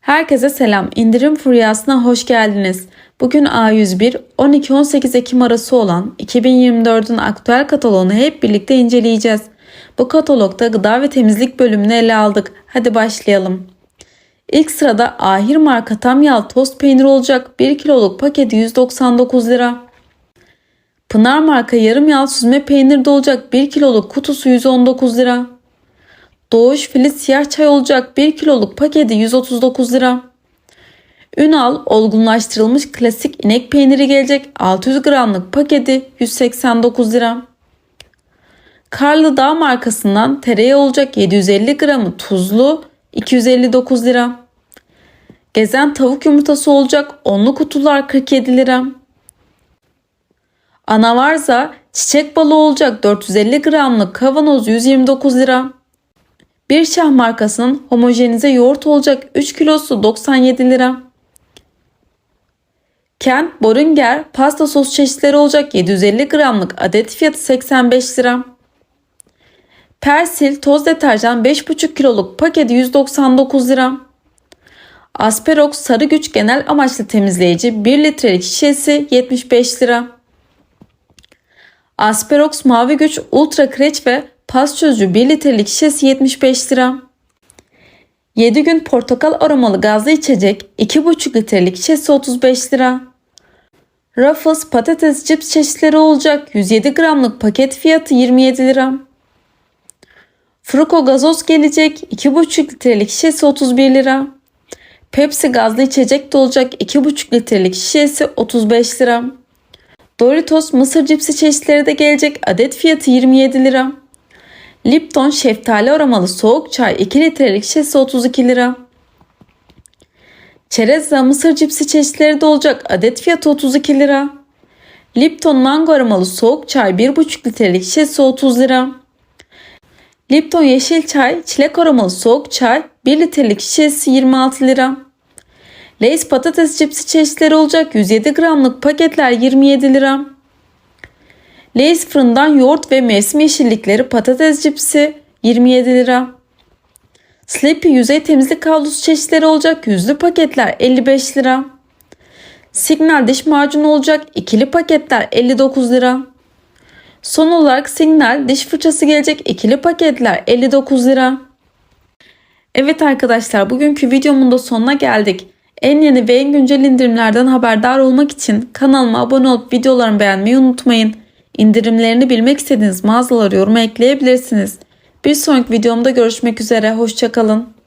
Herkese selam. İndirim furyasına hoş geldiniz. Bugün A101 12-18 Ekim arası olan 2024'ün aktüel kataloğunu hep birlikte inceleyeceğiz. Bu katalogda gıda ve temizlik bölümünü ele aldık. Hadi başlayalım. İlk sırada Ahir marka tam yağ tost peyniri olacak 1 kiloluk paketi 199 lira. Pınar marka yarım yağ süzme peynir de olacak 1 kiloluk kutusu 119 lira. Doğuş Filiz siyah çay olacak 1 kiloluk paketi 139 lira. Ünal olgunlaştırılmış klasik inek peyniri gelecek 600 gramlık paketi 189 lira. Karlı Dağ markasından tereyağı olacak 750 gramı tuzlu 259 lira. Gezen tavuk yumurtası olacak onlu kutular 47 lira. Anavarza çiçek balı olacak 450 gramlık kavanoz 129 lira. Bir şah markasının homojenize yoğurt olacak 3 kilosu 97 lira. Kent Borunger pasta sos çeşitleri olacak 750 gramlık adet fiyatı 85 lira. Persil toz deterjan 5,5 kiloluk paketi 199 lira. Asperox sarı güç genel amaçlı temizleyici 1 litrelik şişesi 75 lira. Asperox mavi güç ultra kreç ve pas çözücü 1 litrelik şişesi 75 lira. 7 gün portakal aromalı gazlı içecek 2,5 litrelik şişesi 35 lira. Ruffles patates cips çeşitleri olacak 107 gramlık paket fiyatı 27 lira. Fruko gazoz gelecek 2,5 litrelik şişesi 31 lira. Pepsi gazlı içecek de olacak 2,5 litrelik şişesi 35 lira. Doritos mısır cipsi çeşitleri de gelecek adet fiyatı 27 lira. Lipton şeftali aromalı soğuk çay 2 litrelik şişesi 32 lira. Çerezza mısır cipsi çeşitleri de olacak adet fiyatı 32 lira. Lipton mango aromalı soğuk çay 1,5 litrelik şişesi 30 lira. Lipton yeşil çay çilek aromalı soğuk çay 1 litrelik şişesi 26 lira. Lay's patates cipsi çeşitleri olacak 107 gramlık paketler 27 lira. Lay's fırından yoğurt ve mevsim yeşillikleri patates cipsi 27 lira. Sleepy yüzey temizlik havlusu çeşitleri olacak yüzlü paketler 55 lira. Signal diş macunu olacak ikili paketler 59 lira. Son olarak Signal diş fırçası gelecek ikili paketler 59 lira. Evet arkadaşlar bugünkü videomun da sonuna geldik. En yeni ve en güncel indirimlerden haberdar olmak için kanalıma abone olup videolarımı beğenmeyi unutmayın. İndirimlerini bilmek istediğiniz mağazaları yoruma ekleyebilirsiniz. Bir sonraki videomda görüşmek üzere. Hoşçakalın.